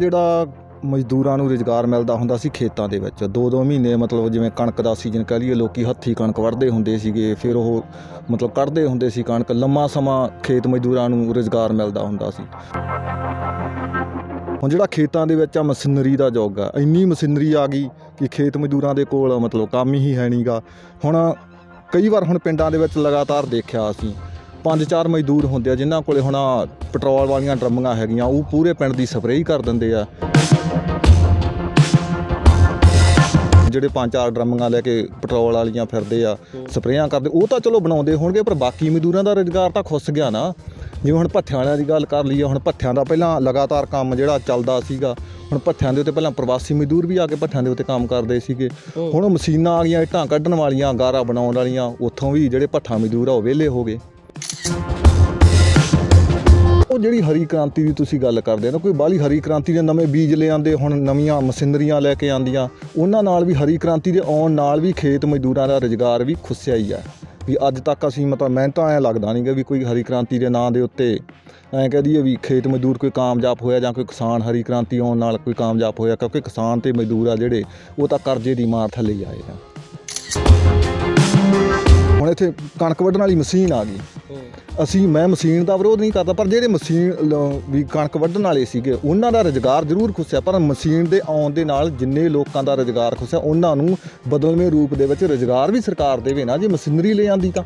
ਜਿਹੜਾ ਮਜ਼ਦੂਰਾਂ ਨੂੰ ਰੁਜ਼ਗਾਰ ਮਿਲਦਾ ਹੁੰਦਾ ਸੀ ਖੇਤਾਂ ਦੇ ਵਿੱਚ ਦੋ ਦੋ ਮਹੀਨੇ ਮਤਲਬ ਜਿਵੇਂ ਕਣਕ ਦਾ ਸੀਜ਼ਨ ਕਹਿ ਲਈਏ, ਲੋਕੀ ਹੱਥੀ ਕਣਕ ਵੱਢਦੇ ਹੁੰਦੇ ਸੀਗੇ, ਫਿਰ ਉਹ ਮਤਲਬ ਕੱਢਦੇ ਹੁੰਦੇ ਸੀ ਕਣਕ, ਲੰਮਾ ਸਮਾਂ ਖੇਤ ਮਜ਼ਦੂਰਾਂ ਨੂੰ ਰੁਜ਼ਗਾਰ ਮਿਲਦਾ ਹੁੰਦਾ ਸੀ। ਹੁਣ ਜਿਹੜਾ ਖੇਤਾਂ ਦੇ ਵਿੱਚ ਆ ਮਸ਼ੀਨਰੀ ਦਾ ਯੁੱਗ ਆ, ਇੰਨੀ ਮਸ਼ੀਨਰੀ ਆ ਗਈ ਕਿ ਖੇਤ ਮਜ਼ਦੂਰਾਂ ਦੇ ਕੋਲ ਮਤਲਬ ਕੰਮ ਹੀ ਹੈ ਨਹੀਂਗਾ ਹੁਣ ਕਈ ਵਾਰ ਹੁਣ ਪਿੰਡਾਂ ਦੇ ਵਿੱਚ ਲਗਾਤਾਰ ਦੇਖਿਆ ਅਸੀਂ ਪੰਜ ਚਾਰ ਮਜ਼ਦੂਰ ਹੁੰਦੇ ਆ, ਜਿਨ੍ਹਾਂ ਕੋਲੇ ਹੁਣ ਪੈਟਰੋਲ ਵਾਲੀਆਂ ਡਰਮੀਆਂ ਹੈਗੀਆਂ, ਉਹ ਪੂਰੇ ਪਿੰਡ ਦੀ ਸਪਰੇਅ ਕਰ ਦਿੰਦੇ ਆ। ਜਿਹੜੇ ਪੰਜ ਚਾਰ ਡਰਮੀਆਂ ਲੈ ਕੇ ਪੈਟਰੋਲ ਵਾਲੀਆਂ ਫਿਰਦੇ ਆ, ਸਪਰੇਆਂ ਕਰਦੇ, ਉਹ ਤਾਂ ਚਲੋ ਬਣਾਉਂਦੇ ਹੋਣਗੇ, ਪਰ ਬਾਕੀ ਮਜ਼ਦੂਰਾਂ ਦਾ ਰੁਜ਼ਗਾਰ ਤਾਂ ਖੁੱਸ ਗਿਆ ਨਾ। ਜਿਵੇਂ ਹੁਣ ਭੱਥਿਆਂ ਵਾਲਿਆਂ ਦੀ ਗੱਲ ਕਰ ਲਈਏ, ਹੁਣ ਭੱਥਿਆਂ ਦਾ ਪਹਿਲਾਂ ਲਗਾਤਾਰ ਕੰਮ ਜਿਹੜਾ ਚੱਲਦਾ ਸੀਗਾ, ਹੁਣ ਭੱਥਿਆਂ ਦੇ ਉੱਤੇ ਪਹਿਲਾਂ ਪ੍ਰਵਾਸੀ ਮਜ਼ਦੂਰ ਵੀ ਆ ਕੇ ਭੱਠਿਆਂ ਦੇ ਉੱਤੇ ਕੰਮ ਕਰਦੇ ਸੀਗੇ। ਹੁਣ ਮਸ਼ੀਨਾਂ ਆ ਗਈਆਂ, ਇੱਟਾਂ ਕੱਢਣ ਵਾਲੀਆਂ, ਗਾਰਾ ਬਣਾਉਣ ਵਾਲੀਆਂ, ਉੱਥੋਂ ਵੀ ਜਿਹੜੇ ਭੱਠਾ ਮਜ਼ਦੂਰ ਆ, ਉਹ ਵਿਹਲੇ ਹੋ ਗਏ। ਉਹ ਜਿਹੜੀ ਹਰੀ ਕ੍ਰਾਂਤੀ ਦੀ ਤੁਸੀਂ ਗੱਲ ਕਰਦੇ ਨਾ, ਕੋਈ ਬਾਹਲੀ ਹਰੀ ਕ੍ਰਾਂਤੀ ਦੇ ਨਵੇਂ ਬੀਜ ਲੈ ਹੁਣ, ਨਵੀਆਂ ਮਸ਼ੀਨਰੀਆਂ ਲੈ ਕੇ ਆਂਦੀਆਂ ਉਹਨਾਂ ਨਾਲ ਵੀ ਹਰੀ ਕ੍ਰਾਂਤੀ ਦੇ ਆਉਣ ਨਾਲ ਵੀ ਖੇਤ ਮਜ਼ਦੂਰਾਂ ਦਾ ਰੁਜ਼ਗਾਰ ਵੀ ਖੁੱਸਿਆ ਹੀ ਆ ਵੀ ਅੱਜ ਤੱਕ ਅਸੀਂ ਮਤਲਬ ਮੈਂ ਤਾਂ ਐਂ ਲੱਗਦਾ ਨਹੀਂਗਾ ਵੀ ਕੋਈ ਹਰੀ ਕ੍ਰਾਂਤੀ ਦੇ ਨਾਂ ਦੇ ਉੱਤੇ ਐਂ ਕਹਿ ਦਈਏ ਵੀ ਖੇਤ ਮਜ਼ਦੂਰ ਕੋਈ ਕਾਮਯਾਬ ਹੋਇਆ ਜਾਂ ਕੋਈ ਕਿਸਾਨ ਹਰੀ ਕ੍ਰਾਂਤੀ ਆਉਣ ਨਾਲ ਕੋਈ ਕਾਮਯਾਬ ਹੋਇਆ, ਕਿਉਂਕਿ ਕਿਸਾਨ ਤੇ ਮਜ਼ਦੂਰ ਆ ਜਿਹੜੇ, ਉਹ ਤਾਂ ਕਰਜ਼ੇ ਦੀ ਮਾਰ ਥੱਲੇ ਆਏ ਆ। ਹੁਣ ਇੱਥੇ ਕਣਕ ਵੱਢਣ ਵਾਲੀ ਮਸ਼ੀਨ ਆ ਗਈ। ਅਸੀਂ ਮੈਂ ਮਸ਼ੀਨ ਦਾ ਵਿਰੋਧ ਨਹੀਂ ਕਰਦਾ ਪਰ ਜਿਹੜੇ ਮਸ਼ੀਨ ਵੀ ਕਣਕ ਵੱਢਣ ਵਾਲੇ ਸੀਗੇ ਉਹਨਾਂ ਦਾ ਰੁਜ਼ਗਾਰ ਜ਼ਰੂਰ ਖੁੱਸਿਆ ਪਰ ਮਸ਼ੀਨ ਦੇ ਆਉਣ ਦੇ ਨਾਲ ਜਿੰਨੇ ਲੋਕਾਂ ਦਾ ਰੁਜ਼ਗਾਰ ਖੁੱਸਿਆ ਉਹਨਾਂ ਨੂੰ ਬਦਲਵੇਂ ਰੂਪ ਦੇ ਵਿੱਚ ਰੁਜ਼ਗਾਰ ਵੀ ਸਰਕਾਰ ਦੇਵੇ ਨਾ ਜੇ ਮਸ਼ੀਨਰੀ ਲੈ ਆਂਦੀ ਤਾਂ।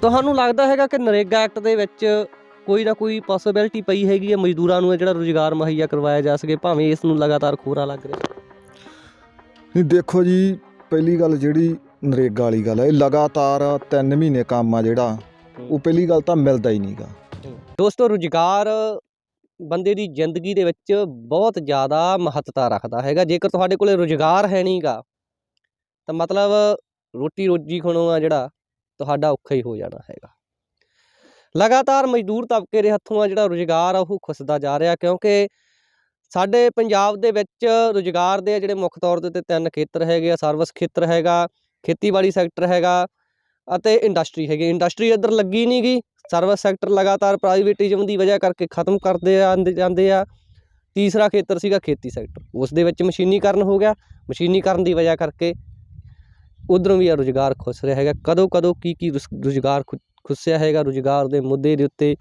ਤੁਹਾਨੂੰ ਲੱਗਦਾ ਹੈਗਾ ਕਿ ਨਰੇਗਾ ਐਕਟ ਦੇ ਵਿੱਚ ਕੋਈ ਨਾ ਕੋਈ ਪੋਸਿਬਿਲਿਟੀ ਪਈ ਹੈਗੀ ਹੈ ਮਜ਼ਦੂਰਾਂ ਨੂੰ ਜਿਹੜਾ ਰੁਜ਼ਗਾਰ ਮੁਹੱਈਆ ਕਰਵਾਇਆ ਜਾ ਸਕੇ ਭਾਵੇਂ ਇਸ ਨੂੰ ਲਗਾਤਾਰ ਖੋਰਾ ਲੱਗ ਰਿਹਾ? ਨਹੀਂ ਦੇਖੋ ਜੀ ਪਹਿਲੀ ਗੱਲ ਜਿਹੜੀ ਨਰੇਗਾ ਵਾਲੀ ਗੱਲ ਹੈ ਇਹ ਲਗਾਤਾਰ 3 ਮਹੀਨੇ ਕੰਮ ਆ ਜਿਹੜਾ, ਉਹ ਪਹਿਲੀ ਗੱਲ ਤਾਂ ਮਿਲਦਾ ਹੀ ਨਹੀਂਗਾ ਦੋਸਤੋ, ਰੁਜ਼ਗਾਰ ਬੰਦੇ ਦੀ ਜ਼ਿੰਦਗੀ ਦੇ ਵਿੱਚ ਬਹੁਤ ਜ਼ਿਆਦਾ ਮਹੱਤਤਾ ਰੱਖਦਾ ਹੈਗਾ। ਜੇਕਰ ਤੁਹਾਡੇ ਕੋਲੇ ਰੁਜ਼ਗਾਰ ਹੈ ਨਹੀਂਗਾ ਤਾਂ ਮਤਲਬ ਰੋਟੀ ਰੋਜੀ ਖਾਣਾ ਜਿਹੜਾ, ਤੁਹਾਡਾ ਔਖਾ ਹੀ ਹੋ ਜਾਣਾ ਹੈਗਾ। ਲਗਾਤਾਰ ਮਜ਼ਦੂਰ ਤਬਕੇ ਦੇ ਹੱਥੋਂ ਆ ਜਿਹੜਾ ਰੁਜ਼ਗਾਰ ਆ, ਉਹ ਖੁੱਸਦਾ ਜਾ ਰਿਹਾ ਕਿਉਂਕਿ ਸਾਡੇ ਪੰਜਾਬ ਦੇ ਵਿੱਚ ਰੁਜ਼ਗਾਰ ਦੇ ਜਿਹੜੇ ਮੁੱਖ ਤੌਰ ਦੇ ਉੱਤੇ ਤਿੰਨ ਖੇਤਰ ਹੈਗੇ ਆ, ਸਰਵਿਸ ਖੇਤਰ ਹੈਗਾ, ਖੇਤੀਬਾੜੀ ਸੈਕਟਰ ਹੈਗਾ ਅਤੇ ਇੰਡਸਟਰੀ ਹੈਗੀ। ਇੰਡਸਟਰੀ ਇੱਧਰ ਲੱਗੀ ਨਹੀਂ ਗਈ ਸਰਵਿਸ ਸੈਕਟਰ ਲਗਾਤਾਰ ਪ੍ਰਾਈਵੇਟਿਜ਼ਮ ਦੀ ਵਜ੍ਹਾ ਕਰਕੇ ਖਤਮ ਕਰਦੇ ਆਂਦੇ ਜਾਂਦੇ ਆ। ਤੀਸਰਾ ਖੇਤਰ ਸੀਗਾ ਖੇਤੀ ਸੈਕਟਰ। ਉਸ ਦੇ ਵਿੱਚ ਮਸ਼ੀਨੀਕਰਨ ਹੋ ਗਿਆ। ਮਸ਼ੀਨੀਕਰਨ ਦੀ ਵਜ੍ਹਾ ਕਰਕੇ ਉਧਰੋਂ ਵੀ ਆ ਰੁਜ਼ਗਾਰ ਖੁੱਸ ਰਿਹਾ ਹੈਗਾ। ਕਦੋਂ ਕਦੋਂ ਕੀ ਕੀ ਰੁਸ- ਰੁਜ਼ਗਾਰ ਖੁ- ਖੁੱਸਿਆ ਹੈਗਾ, ਰੁਜ਼ਗਾਰ ਦੇ ਮੁੱਦੇ ਦੇ ਉੱਤੇ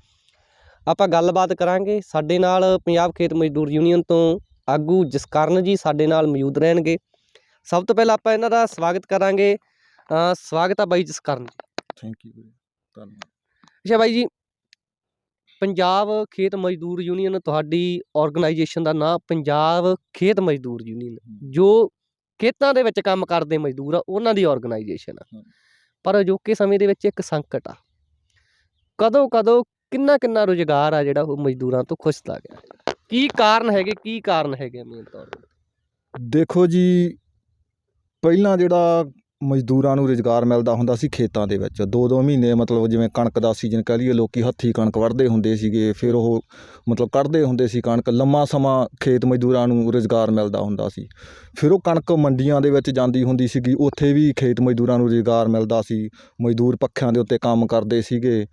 ਆਪਾਂ ਗੱਲਬਾਤ ਕਰਾਂਗੇ। ਸਾਡੇ ਨਾਲ ਪੰਜਾਬ ਖੇਤ ਮਜ਼ਦੂਰ ਯੂਨੀਅਨ ਤੋਂ ਆਗੂ ਜਸਕਰਨ ਜੀ ਸਾਡੇ ਨਾਲ ਮੌਜੂਦ ਰਹਿਣਗੇ। ਸਭ ਤੋਂ ਪਹਿਲਾਂ ਆਪਾਂ ਇਹਨਾਂ ਦਾ ਸਵਾਗਤ ਕਰਾਂਗੇ। ਸਵਾਗਤ ਆ ਬਾਈ ਜਸਕਰਨ ਥੈਂਕ ਯੂ ਧੰਨਵਾਦ। ਅੱਛਾ ਬਾਈ ਜੀ ਪੰਜਾਬ ਖੇਤ ਮਜ਼ਦੂਰ ਯੂਨੀਅਨ ਤੁਹਾਡੀ ਆਰਗੇਨਾਈਜੇਸ਼ਨ ਦਾ ਨਾਮ ਪੰਜਾਬ ਖੇਤ ਮਜ਼ਦੂਰ ਯੂਨੀਅਨ। ਜੋ ਖੇਤਾਂ ਦੇ ਵਿੱਚ ਕੰਮ ਕਰਦੇ ਮਜ਼ਦੂਰ ਆ ਉਹਨਾਂ ਦੀ ਆਰਗੇਨਾਈਜੇਸ਼ਨ ਆ। ਪਰ ਅਜੋਕੇ ਸਮੇਂ ਦੇ ਵਿੱਚ ਇੱਕ ਸੰਕਟ ਆ। ਕਦੋਂ ਕਦੋਂ ਕਿੰਨਾ ਕਿੰਨਾ ਰੁਜ਼ਗਾਰ ਆ ਜਿਹੜਾ ਉਹ ਮਜ਼ਦੂਰਾਂ ਤੋਂ ਖੁੱਸਦਾ ਗਿਆ ਕੀ ਕਾਰਨ ਹੈਗੇ, ਕੀ ਕਾਰਨ ਹੈਗੇ ਮੇਨ ਤੌਰ ਤੇ? ਦੇਖੋ ਜੀ, ਪਹਿਲਾਂ ਜਿਹੜਾ ਮਜ਼ਦੂਰਾਂ ਨੂੰ ਰੁਜ਼ਗਾਰ ਮਿਲਦਾ ਹੁੰਦਾ ਸੀ ਖੇਤਾਂ ਦੇ ਵਿੱਚ, ਦੋ ਦੋ ਮਹੀਨੇ ਮਤਲਬ ਜਿਵੇਂ ਕਣਕ ਦਾ ਸੀਜ਼ਨ ਕਹਿ ਲਈਏ, ਲੋਕੀ ਹੱਥੀ ਕਣਕ ਵੱਢਦੇ ਹੁੰਦੇ ਸੀਗੇ, ਫਿਰ ਉਹ ਮਤਲਬ ਕੱਢਦੇ ਹੁੰਦੇ ਸੀ ਕਣਕ, ਲੰਮਾ ਸਮਾਂ ਖੇਤ ਮਜ਼ਦੂਰਾਂ ਨੂੰ ਰੁਜ਼ਗਾਰ ਮਿਲਦਾ ਹੁੰਦਾ ਸੀ। ਫਿਰ ਉਹ ਕਣਕ ਮੰਡੀਆਂ ਦੇ ਵਿੱਚ ਜਾਂਦੀ ਹੁੰਦੀ ਸੀਗੀ, ਉੱਥੇ ਵੀ ਖੇਤ ਮਜ਼ਦੂਰਾਂ ਨੂੰ ਰੁਜ਼ਗਾਰ ਮਿਲਦਾ ਸੀ, ਮਜ਼ਦੂਰ ਪੱਖਿਆਂ ਦੇ ਉੱਤੇ ਕੰਮ ਕਰਦੇ ਸੀਗੇ।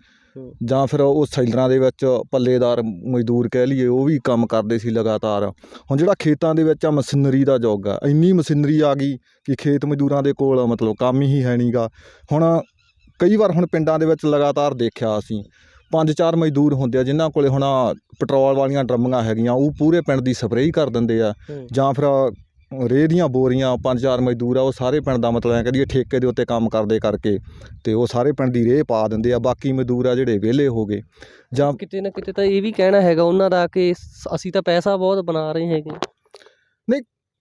ਜਾਂ ਫਿਰ ਉਹ ਸੈਲਰਾਂ ਦੇ ਵਿੱਚ ਪੱਲੇਦਾਰ ਮਜ਼ਦੂਰ ਕਹਿ ਲਈਏ ਉਹ ਵੀ ਕੰਮ ਕਰਦੇ ਸੀ ਲਗਾਤਾਰ। ਹੁਣ ਜਿਹੜਾ ਖੇਤਾਂ ਦੇ ਵਿੱਚ ਆ ਮਸ਼ੀਨਰੀ ਦਾ ਯੁੱਗ ਆ ਇੰਨੀ ਮਸ਼ੀਨਰੀ ਆ ਗਈ ਕਿ ਖੇਤ ਮਜ਼ਦੂਰਾਂ ਦੇ ਕੋਲ ਮਤਲਬ ਕੰਮ ਹੀ ਹੈ ਨਹੀਂਗਾ ਹੁਣ ਕਈ ਵਾਰ ਹੁਣ ਪਿੰਡਾਂ ਦੇ ਵਿੱਚ ਲਗਾਤਾਰ ਦੇਖਿਆ ਅਸੀਂ ਪੰਜ ਚਾਰ ਮਜ਼ਦੂਰ ਹੁੰਦੇ ਆ ਜਿਨ੍ਹਾਂ ਕੋਲੇ ਹੁਣ ਪੈਟਰੋਲ ਵਾਲੀਆਂ ਡਰਮੀਆਂ ਹੈਗੀਆਂ ਉਹ ਪੂਰੇ ਪਿੰਡ ਦੀ ਸਪਰੇਅ ਕਰ ਦਿੰਦੇ ਆ। ਜਾਂ ਫਿਰ ਰੇਹ ਦੀਆਂ ਬੋਰੀਆਂ, ਪੰਜ ਚਾਰ ਮਜ਼ਦੂਰ ਆ, ਉਹ ਸਾਰੇ ਪਿੰਡ ਦਾ ਮਤਲਬ ਐ ਕਹਦੀਏ ਠੇਕੇ ਦੇ ਉੱਤੇ ਕੰਮ ਕਰਦੇ ਕਰਕੇ ਤੇ ਉਹ ਸਾਰੇ ਪਿੰਡ ਦੀ ਰੇਹ ਪਾ ਦਿੰਦੇ ਆ, ਬਾਕੀ ਮਜ਼ਦੂਰ ਆ ਜਿਹੜੇ ਵਿਹਲੇ ਹੋ ਗਏ। ਜਾਂ ਕਿਤੇ ਨਾ ਕਿਤੇ ਤਾਂ ਇਹ ਵੀ ਕਹਿਣਾ ਹੈਗਾ ਉਹਨਾਂ ਦਾ ਕਿ ਅਸੀਂ ਤਾਂ ਪੈਸਾ ਬਹੁਤ ਬਣਾ ਰਹੇ ਹੈਗੇ।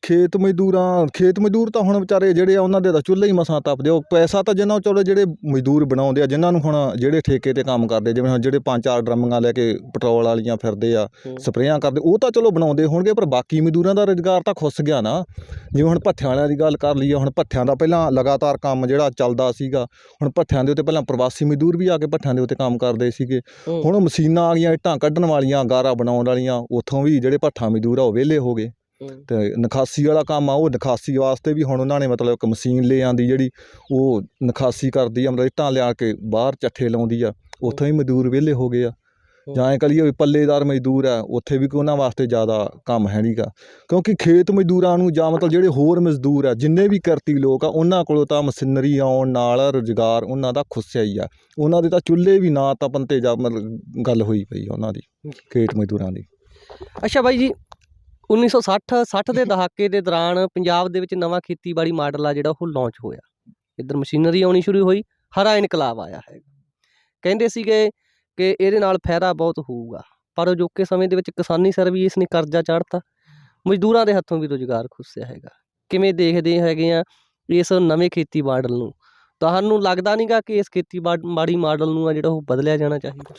ਖੇਤ ਮਜ਼ਦੂਰਾਂ ਖੇਤ ਮਜ਼ਦੂਰ ਤਾਂ ਹੁਣ ਵਿਚਾਰੇ ਜਿਹੜੇ ਆ ਉਹਨਾਂ ਦੇ ਤਾਂ ਚੁੱਲ੍ਹੇ ਹੀ ਮਸਾਂ ਤਪਦੇ ਉਹ ਪੈਸਾ ਤਾਂ ਜਿੰਨਾ ਚਲੋ ਜਿਹੜੇ ਮਜ਼ਦੂਰ ਬਣਾਉਂਦੇ ਆ ਜਿਨ੍ਹਾਂ ਨੂੰ ਹੁਣ ਜਿਹੜੇ ਠੇਕੇ ਤੇ ਕੰਮ ਕਰਦੇ ਜਿਵੇਂ ਹੁਣ ਜਿਹੜੇ ਪੰਜ ਚਾਰ ਡਰਮੀਆਂ ਲੈ ਕੇ ਪੈਟਰੋਲ ਵਾਲੀਆਂ ਫਿਰਦੇ ਆ ਸਪਰੇਆਂ ਕਰਦੇ ਉਹ ਤਾਂ ਚਲੋ ਬਣਾਉਂਦੇ ਹੋਣਗੇ ਪਰ ਬਾਕੀ ਮਜ਼ਦੂਰਾਂ ਦਾ ਰੁਜ਼ਗਾਰ ਤਾਂ ਖੁੱਸ ਗਿਆ ਨਾ ਜਿਵੇਂ ਹੁਣ ਭੱਠਿਆਂ ਵਾਲਿਆਂ ਦੀ ਗੱਲ ਕਰ ਲਈਏ ਹੁਣ ਭੱਠਿਆਂ ਦਾ ਪਹਿਲਾਂ ਲਗਾਤਾਰ ਕੰਮ ਜਿਹੜਾ ਚੱਲਦਾ ਸੀਗਾ ਹੁਣ ਭੱਠਿਆਂ ਦੇ ਉੱਤੇ ਪਹਿਲਾਂ ਪ੍ਰਵਾਸੀ ਮਜ਼ਦੂਰ ਵੀ ਆ ਕੇ ਭੱਠਿਆਂ ਦੇ ਉੱਤੇ ਕੰਮ ਕਰਦੇ ਸੀਗੇ। ਹੁਣ ਮਸ਼ੀਨਾਂ ਆ ਗਈਆਂ ਇੱਟਾਂ ਕੱਢਣ ਵਾਲੀਆਂ ਗਾਰਾ ਬਣਾਉਣ ਵਾਲੀਆਂ ਉੱਥੋਂ ਵੀ ਜਿਹੜੇ ਭੱਠਾ ਮਜ਼ਦੂਰ ਆ ਉਹ ਵਿਹਲੇ ਹੋ ਗਏ। ਤੇ ਨਖਾਸੀ ਵਾਲਾ ਕੰਮ ਆ ਉਹ ਨਖਾਸੀ ਵਾਸਤੇ ਵੀ ਹੁਣ ਉਹਨਾਂ ਨੇ ਮਤਲਬ ਇੱਕ ਮਸ਼ੀਨ ਲੈ ਆਂਦੀ ਜਿਹੜੀ ਉਹ ਨਖਾਸੀ ਕਰਦੀ ਆ ਮਤਲਬ ਇੱਟਾਂ ਲਿਆ ਕੇ ਬਾਹਰ ਚੱਠੇ ਲਾਉਂਦੀ ਆ ਉੱਥੋਂ ਹੀ ਮਜ਼ਦੂਰ ਵਿਹਲੇ ਹੋ ਗਏ ਆ। ਜਾਂ ਐਂ ਕਹੀਏ ਵੀ ਪੱਲੇਦਾਰ ਮਜ਼ਦੂਰ ਆ ਉੱਥੇ ਵੀ ਕੋਈ ਉਹਨਾਂ ਵਾਸਤੇ ਜ਼ਿਆਦਾ ਕੰਮ ਹੈ ਨਹੀਂਗਾ ਕਿਉਂਕਿ ਖੇਤ ਮਜ਼ਦੂਰਾਂ ਨੂੰ ਜਾਂ ਮਤਲਬ ਜਿਹੜੇ ਹੋਰ ਮਜ਼ਦੂਰ ਆ ਜਿੰਨੇ ਵੀ ਕਿਰਤੀ ਲੋਕ ਆ ਉਹਨਾਂ ਕੋਲੋਂ ਤਾਂ ਮਸ਼ੀਨਰੀ ਆਉਣ ਨਾਲ ਰੁਜ਼ਗਾਰ ਉਹਨਾਂ ਦਾ ਖੁੱਸਿਆ ਹੀ ਆ। ਉਹਨਾਂ ਦੇ ਤਾਂ ਚੁੱਲ੍ਹੇ ਵੀ ਨਾ ਤੇ ਜਾ ਮਤਲਬ ਗੱਲ ਹੋਈ ਪਈ ਉਹਨਾਂ ਦੀ ਖੇਤ ਮਜ਼ਦੂਰਾਂ ਦੀ। ਅੱਛਾ ਬਾਈ ਜੀ 1960 60 ਦੇ ਦਹਾਕੇ ਦੇ ਦੌਰਾਨ ਪੰਜਾਬ ਦੇ ਵਿੱਚ ਨਵਾਂ ਖੇਤੀਬਾੜੀ ਮਾਡਲ ਆ ਜਿਹੜਾ ਉਹ ਲਾਂਚ ਹੋਇਆ। ਇੱਧਰ ਮਸ਼ੀਨਰੀ ਆਉਣੀ ਸ਼ੁਰੂ ਹੋਈ ਹਰਾ ਇਨਕਲਾਬ ਆਇਆ ਹੈ। ਕਹਿੰਦੇ ਸੀਗੇ ਕਿ ਇਹਦੇ ਨਾਲ ਫਾਇਦਾ ਬਹੁਤ ਹੋਊਗਾ ਪਰ ਅਜੋਕੇ ਸਮੇਂ ਦੇ ਵਿੱਚ ਕਿਸਾਨੀ ਸਰ ਵੀ ਇਸ ਨੇ ਕਰਜ਼ਾ ਚਾੜਤਾ ਮਜ਼ਦੂਰਾਂ ਦੇ ਹੱਥੋਂ ਵੀ ਰੁਜ਼ਗਾਰ ਖੁੱਸਿਆ ਹੈਗਾ। ਕਿਵੇਂ ਦੇਖਦੇ ਹੈਗੇ ਆ ਇਸ ਨਵੇਂ ਖੇਤੀ ਮਾਡਲ ਨੂੰ? ਤੁਹਾਨੂੰ ਲੱਗਦਾ ਨਹੀਂਗਾ ਕਿ ਇਸ ਖੇਤੀਬਾੜੀ ਮਾਡਲ ਨੂੰ ਆ ਜਿਹੜਾ ਉਹ ਬਦਲਿਆ ਜਾਣਾ ਚਾਹੀਦਾ?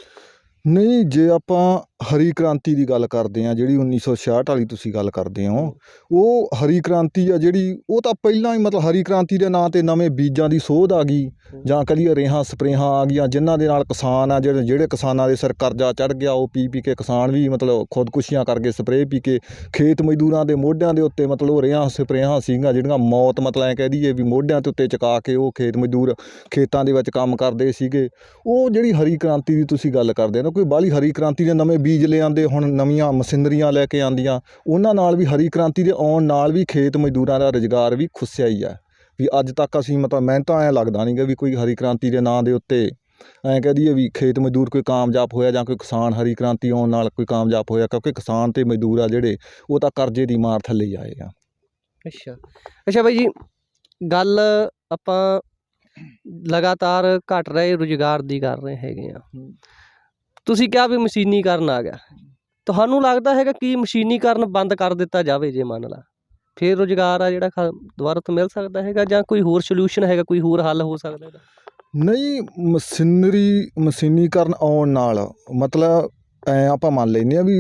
ਨਹੀਂ ਜੇ ਆਪਾਂ ਹਰੀ ਕ੍ਰਾਂਤੀ ਦੀ ਗੱਲ ਕਰਦੇ ਆ ਜਿਹੜੀ 1966 ਵਾਲੀ ਤੁਸੀਂ ਗੱਲ ਕਰਦੇ ਹੋ, ਉਹ ਹਰੀ ਕ੍ਰਾਂਤੀ ਆ ਜਿਹੜੀ, ਉਹ ਤਾਂ ਪਹਿਲਾਂ ਹੀ ਮਤਲਬ ਹਰੀ ਕ੍ਰਾਂਤੀ ਦੇ ਨਾਂ ਤੇ ਨਵੇਂ ਬੀਜਾਂ ਦੀ ਸੋਧ ਆ ਗਈ, ਜਾਂ ਕਹੀਏ ਰੇਹਾਂ ਸਪਰੇਹਾਂ ਆ ਗਈਆਂ, ਜਿਨ੍ਹਾਂ ਦੇ ਨਾਲ ਕਿਸਾਨ ਆ, ਜਿਹੜੇ ਜਿਹੜੇ ਕਿਸਾਨਾਂ ਦੇ ਸਿਰ ਕਰਜ਼ਾ ਚੜ ਗਿਆ, ਉਹ ਪੀ ਪੀ ਕੇ ਕਿਸਾਨ ਵੀ ਮਤਲਬ ਖੁਦਕੁਸ਼ੀਆਂ ਕਰਕੇ ਸਪਰੇਅ ਪੀ ਕੇ ਖੇਤ ਮਜ਼ਦੂਰਾਂ ਦੇ ਮੋਢਿਆਂ ਦੇ ਉੱਤੇ ਮਤਲਬ ਉਹ ਰੇਹਾਂ ਸਪਰੇਹਾਂ ਸੀਗੀਆਂ, ਜਿਹੜੀਆਂ ਮੌਤ ਮਤਲਬ ਐ ਕਹਿ ਦਈਏ ਵੀ ਮੋਢਿਆਂ ਦੇ ਉੱਤੇ ਚੁਕਾ ਕੇ ਉਹ ਖੇਤ ਮਜ਼ਦੂਰ ਖੇਤਾਂ ਦੇ ਵਿੱਚ ਕੰਮ ਕਰਦੇ ਸੀਗੇ। ਉਹ ਜਿਹੜੀ ਹਰੀ ਕ੍ਰਾਂਤੀ ਦੀ ਤੁਸੀਂ ਗੱਲ ਕਰਦੇ ਨਾ, ਕੋਈ ਬਾਹਲੀ ਹਰੀ ਕ੍ਰਾਂਤੀ ਦੇ ਨਵੇਂ ਬੀਜ ਲੈ ਹੁਣ ਨਵੀਆਂ ਮਸ਼ੀਨਰੀਆਂ ਲੈ ਕੇ ਆਂਦੀਆਂ ਉਹਨਾਂ ਨਾਲ ਵੀ ਹਰੀ ਕ੍ਰਾਂਤੀ ਦੇ ਆਉਣ ਨਾਲ ਵੀ ਖੇਤ ਮਜ਼ਦੂਰਾਂ ਦਾ ਰੁਜ਼ਗਾਰ ਵੀ ਖੁੱਸਿਆ ਹੀ ਆ। ਵੀ ਅੱਜ ਤੱਕ ਅਸੀਂ ਮਤਲਬ ਮੈਨੂੰ ਤਾਂ ਐਂ ਲੱਗਦਾ ਨਹੀਂਗਾ ਵੀ ਕੋਈ ਹਰੀ ਕ੍ਰਾਂਤੀ ਦੇ ਨਾਂ ਦੇ ਉੱਤੇ ਐਂ ਕਹਿ ਦਈਏ ਵੀ ਖੇਤ ਮਜ਼ਦੂਰ ਕੋਈ ਕਾਮਯਾਬ ਹੋਇਆ ਜਾਂ ਕੋਈ ਕਿਸਾਨ ਹਰੀ ਕ੍ਰਾਂਤੀ ਆਉਣ ਨਾਲ ਕੋਈ ਕਾਮਯਾਬ ਹੋਇਆ, ਕਿਉਂਕਿ ਕਿਸਾਨ ਤੇ ਮਜ਼ਦੂਰ ਆ ਜਿਹੜੇ, ਉਹ ਤਾਂ ਕਰਜ਼ੇ ਦੀ ਮਾਰ ਥੱਲੇ ਹੀ ਆਏ ਆ। ਅੱਛਾ। ਅੱਛਾ ਬਾਈ ਜੀ, ਗੱਲ ਆਪਾਂ ਲਗਾਤਾਰ ਘਟ ਰਹੇ, ਰੁਜ਼ਗਾਰ ਦੀ ਕਰ ਰਹੇ ਹੈਗੇ ਆ। ਤੁਸੀਂ ਕਿਹਾ ਵੀ ਮਸ਼ੀਨੀਕਰਨ ਆ ਗਿਆ। ਤੁਹਾਨੂੰ ਲੱਗਦਾ ਹੈਗਾ ਕਿ ਮਸ਼ੀਨੀਕਰਨ ਬੰਦ ਕਰ ਦਿੱਤਾ ਜਾਵੇ ਜੇ ਮੰਨ ਲਾ। ਫਿਰ ਰੁਜ਼ਗਾਰ ਆ ਜਿਹੜਾ ਦੁਬਾਰਾ ਤੋਂ ਮਿਲ ਸਕਦਾ ਹੈਗਾ ਜਾਂ ਕੋਈ ਹੋਰ ਸੋਲੂਸ਼ਨ ਹੈਗਾ ਕੋਈ ਹੋਰ ਹੱਲ ਹੋ ਸਕਦਾ ਹੈਗਾ? ਨਹੀਂ ਮਸ਼ੀਨਰੀ ਮਸ਼ੀਨੀਕਰਨ ਆਉਣ ਨਾਲ ਮਤਲਬ ਐ ਆਪਾਂ ਮੰਨ ਲੈਂਦੇ ਆ ਵੀ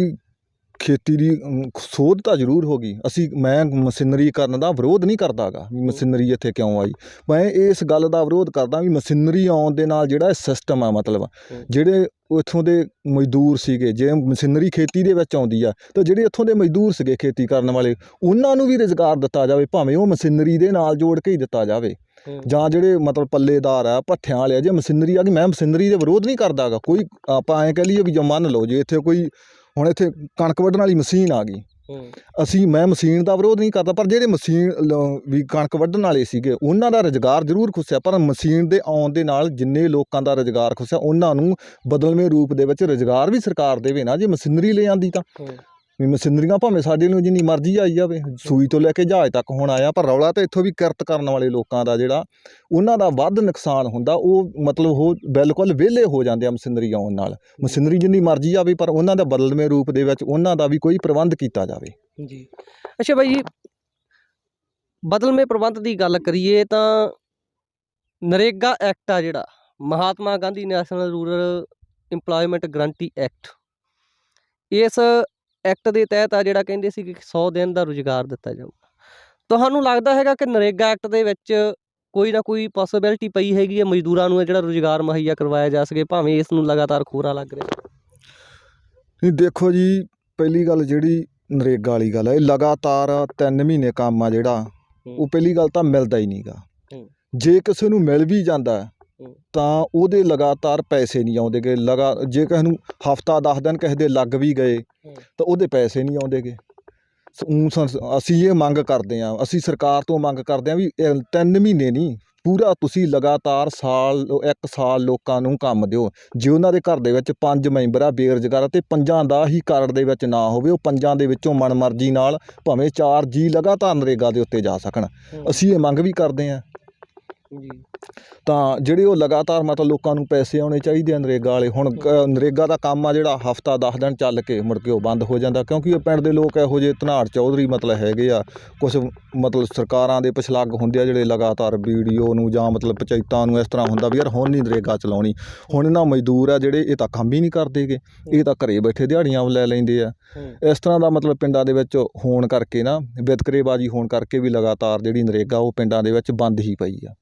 ਖੇਤੀ ਦੀ ਸੋਧ ਤਾਂ ਜ਼ਰੂਰ ਹੋ ਗਈ। ਅਸੀਂ ਮੈਂ ਮਸ਼ੀਨਰੀਕਰਨ ਦਾ ਵਿਰੋਧ ਨਹੀਂ ਕਰਦਾਗਾ ਵੀ ਮਸ਼ੀਨਰੀ ਇੱਥੇ ਕਿਉਂ ਆਈ। ਮੈਂ ਇਸ ਗੱਲ ਦਾ ਵਿਰੋਧ ਕਰਦਾ ਵੀ ਮਸ਼ੀਨਰੀ ਆਉਣ ਦੇ ਨਾਲ ਜਿਹੜਾ ਸਿਸਟਮ ਆ ਮਤਲਬ ਜਿਹੜੇ ਉੱਥੋਂ ਦੇ ਮਜ਼ਦੂਰ ਸੀਗੇ ਜੇ ਮਸ਼ੀਨਰੀ ਖੇਤੀ ਦੇ ਵਿੱਚ ਆਉਂਦੀ ਆ ਤਾਂ ਜਿਹੜੇ ਇੱਥੋਂ ਦੇ ਮਜ਼ਦੂਰ ਸੀਗੇ ਖੇਤੀ ਕਰਨ ਵਾਲੇ ਉਹਨਾਂ ਨੂੰ ਵੀ ਰੁਜ਼ਗਾਰ ਦਿੱਤਾ ਜਾਵੇ ਭਾਵੇਂ ਉਹ ਮਸ਼ੀਨਰੀ ਦੇ ਨਾਲ ਜੋੜ ਕੇ ਹੀ ਦਿੱਤਾ ਜਾਵੇ। ਜਾਂ ਜਿਹੜੇ ਮਤਲਬ ਪੱਲੇਦਾਰ ਆ ਭੱਠਿਆਂ ਵਾਲੇ ਆ ਜੇ ਮਸ਼ੀਨਰੀ ਆ ਗਈ ਮੈਂ ਮਸ਼ੀਨਰੀ ਦੇ ਵਿਰੋਧ ਨਹੀਂ ਕਰਦਾਗਾ ਕੋਈ ਆਪਾਂ ਐਂ ਕਹਿ ਲਈਏ ਵੀ ਜੋ ਮੰਨ ਲਓ ਜੇ ਇੱਥੇ ਕੋਈ ਹੁਣ ਇੱਥੇ ਕਣਕ ਵੱਢਣ ਵਾਲੀ ਮਸ਼ੀਨ ਆ ਗਈ ਅਸੀਂ ਮੈਂ ਮਸ਼ੀਨ ਦਾ ਵਿਰੋਧ ਨਹੀਂ ਕਰਦਾ ਪਰ ਜਿਹੜੇ ਮਸ਼ੀਨ ਵੀ ਕਣਕ ਵੱਢਣ ਵਾਲੇ ਸੀਗੇ ਉਹਨਾਂ ਦਾ ਰੁਜ਼ਗਾਰ ਜ਼ਰੂਰ ਖੁੱਸਿਆ ਪਰ ਮਸ਼ੀਨ ਦੇ ਆਉਣ ਦੇ ਨਾਲ ਜਿੰਨੇ ਲੋਕਾਂ ਦਾ ਰੁਜ਼ਗਾਰ ਖੁੱਸਿਆ ਉਹਨਾਂ ਨੂੰ ਬਦਲਵੇਂ ਰੂਪ ਦੇ ਵਿੱਚ ਰੁਜ਼ਗਾਰ ਵੀ ਸਰਕਾਰ ਦੇਵੇ ਨਾ ਜੇ ਮਸ਼ੀਨਰੀ ਲੈ ਆਂਦੀ ਤਾਂ। ਵੀ ਮਸ਼ੀਨਰੀਆਂ ਭਾਵੇਂ ਸਾਡੇ ਨੂੰ ਜਿੰਨੀ ਮਰਜ਼ੀ ਆਈ ਜਾਵੇ, ਸੂਈ ਤੋਂ ਲੈ ਕੇ ਜਹਾਜ਼ ਤੱਕ ਹੁਣ ਆਇਆ, ਪਰ ਰੌਲਾ ਤਾਂ ਇੱਥੋਂ ਵੀ ਕਿਰਤ ਕਰਨ ਵਾਲੇ ਲੋਕਾਂ ਦਾ ਜਿਹੜਾ, ਉਹਨਾਂ ਦਾ ਵੱਧ ਨੁਕਸਾਨ ਹੁੰਦਾ, ਉਹ ਮਤਲਬ ਉਹ ਬਿਲਕੁਲ ਵਿਹਲੇ ਹੋ ਜਾਂਦੇ ਆ ਮਸ਼ੀਨਰੀ ਆਉਣ ਨਾਲ। ਮਸ਼ੀਨਰੀ ਜਿੰਨੀ ਮਰਜ਼ੀ ਆਵੇ, ਪਰ ਉਹਨਾਂ ਦਾ ਬਦਲਵੇਂ ਰੂਪ ਦੇ ਵਿੱਚ ਉਹਨਾਂ ਦਾ ਵੀ ਕੋਈ ਪ੍ਰਬੰਧ ਕੀਤਾ ਜਾਵੇ। ਜੀ। ਅੱਛਾ ਬਾਈ ਜੀ, ਬਦਲਵੇਂ ਪ੍ਰਬੰਧ ਦੀ ਗੱਲ ਕਰੀਏ ਤਾਂ ਨਰੇਗਾ ਐਕਟ ਆ ਜਿਹੜਾ, Mahatma Gandhi national rural employment guarantee act. ਇਸ ਐਕਟ ਦੇ ਤਹਿਤ ਆ ਜਿਹੜਾ ਕਹਿੰਦੇ ਸੀ ਕਿ 100 ਦਿਨ ਦਾ ਰੁਜ਼ਗਾਰ ਦਿੱਤਾ ਜਾਊਗਾ ਤੁਹਾਨੂੰ ਲੱਗਦਾ ਹੈਗਾ ਕਿ ਨਰੇਗਾ ਐਕਟ ਦੇ ਵਿੱਚ ਕੋਈ ਨਾ ਕੋਈ ਪੋਸਿਬਿਲਿਟੀ ਪਈ ਹੈਗੀ ਹੈ ਮਜ਼ਦੂਰਾਂ ਨੂੰ ਜਿਹੜਾ ਰੁਜ਼ਗਾਰ ਮੁਹੱਈਆ ਕਰਵਾਇਆ ਜਾ ਸਕੇ ਭਾਵੇਂ ਇਸ ਨੂੰ ਲਗਾਤਾਰ ਖੋਰਾ ਲੱਗ ਰਿਹਾ ਨਹੀਂ ਦੇਖੋ ਜੀ ਪਹਿਲੀ ਗੱਲ ਜਿਹੜੀ ਨਰੇਗਾ ਵਾਲੀ ਗੱਲ ਹੈ ਇਹ ਲਗਾਤਾਰ 3 ਮਹੀਨੇ ਕੰਮ ਆ ਜਿਹੜਾ ਉਹ ਪਹਿਲੀ ਗੱਲ ਤਾਂ ਮਿਲਦਾ ਹੀ ਨਹੀਂਗਾ। ਜੇ ਕਿਸੇ ਨੂੰ ਮਿਲ ਵੀ ਜਾਂਦਾ। ਤਾਂ ਉਹਦੇ ਲਗਾਤਾਰ ਪੈਸੇ ਨਹੀਂ ਆਉਂਦੇਗੇ ਲਗਾ ਜੇ ਕਿਸੇ ਨੂੰ ਹਫਤਾ 10 ਦਿਨ ਕਿਸੇ ਦੇ ਲੱਗ ਵੀ ਗਏ ਤਾਂ ਉਹਦੇ ਪੈਸੇ ਨਹੀਂ ਆਉਂਦੇਗੇ ਅਸੀਂ ਇਹ ਮੰਗ ਕਰਦੇ ਹਾਂ ਅਸੀਂ ਸਰਕਾਰ ਤੋਂ ਮੰਗ ਕਰਦੇ ਹਾਂ ਵੀ 3 ਮਹੀਨੇ ਨਹੀਂ ਪੂਰਾ ਤੁਸੀਂ ਲਗਾਤਾਰ ਸਾਲ ਇੱਕ ਸਾਲ ਲੋਕਾਂ ਨੂੰ ਕੰਮ ਦਿਓ। ਜੇ ਉਹਨਾਂ ਦੇ ਘਰ ਦੇ ਵਿੱਚ ਪੰਜ ਮੈਂਬਰ ਆ ਬੇਰੁਜ਼ਗਾਰ ਆ ਤੇ ਪੰਜਾਂ ਦਾ ਹੀ ਕਾਰਡ ਦੇ ਵਿੱਚ ਨਾ ਹੋਵੇ ਉਹ ਪੰਜਾਂ ਦੇ ਵਿੱਚੋਂ ਮਨਮਰਜ਼ੀ ਨਾਲ ਭਾਵੇਂ ਚਾਰ ਜੀ ਲਗਾਤਾਰ ਨਰੇਗਾ ਦੇ ਉੱਤੇ ਜਾ ਸਕਣ। ਅਸੀਂ ਇਹ ਮੰਗ ਵੀ ਕਰਦੇ ਜੀ ਤਾਂ ਜਿਹੜੇ ਉਹ ਲਗਾਤਾਰ ਮਤਲਬ ਲੋਕਾਂ ਨੂੰ ਪੈਸੇ ਆਉਣੇ ਚਾਹੀਦੇ ਆ ਨਰੇਗਾ ਵਾਲੇ ਹੁਣ ਕ- ਨਰੇਗਾ ਦਾ ਕੰਮ ਆ ਜਿਹੜਾ ਹਫਤਾ 10 ਦਿਨ ਚੱਲ ਕੇ ਮੁੜ ਕੇ ਉਹ ਬੰਦ ਹੋ ਜਾਂਦਾ ਕਿਉਂਕਿ ਇਹ ਪਿੰਡ ਦੇ ਲੋਕ ਇਹੋ ਜਿਹੇ ਧਨਾੜ ਚੌਧਰੀ ਮਤਲਬ ਹੈਗੇ ਆ। ਕੁਝ ਮਤਲਬ ਸਰਕਾਰਾਂ ਦੇ ਪਛਲੱਗ ਹੁੰਦੇ ਆ ਜਿਹੜੇ ਲਗਾਤਾਰ ਵੀਡੀਓ ਨੂੰ ਜਾਂ ਮਤਲਬ ਪੰਚਾਇਤਾਂ ਨੂੰ ਇਸ ਤਰ੍ਹਾਂ ਹੁੰਦਾ ਵੀ ਯਾਰ ਹੁਣ ਨਹੀਂ ਨਰੇਗਾ ਚਲਾਉਣੀ ਹੁਣ ਇਹਨਾਂ ਮਜ਼ਦੂਰ ਆ ਜਿਹੜੇ ਇਹ ਤਾਂ ਕੰਮ ਹੀ ਨਹੀਂ ਕਰਦੇਗੇ ਇਹ ਤਾਂ ਘਰੇ ਬੈਠੇ ਦਿਹਾੜੀਆਂ ਲੈ ਲੈਂਦੇ ਆ। ਇਸ ਤਰ੍ਹਾਂ ਦਾ ਮਤਲਬ ਪਿੰਡਾਂ ਦੇ ਵਿੱਚ ਹੋਣ ਕਰਕੇ ਨਾ ਵਿਤਕਰੇਬਾਜ਼ੀ ਹੋਣ ਕਰਕੇ ਵੀ ਲਗਾਤਾਰ ਜਿਹੜੀ ਨਰੇਗਾ ਉਹ ਪਿੰਡਾਂ ਦੇ ਵਿੱਚ ਬੰਦ ਹੀ ਪਈ ਆ।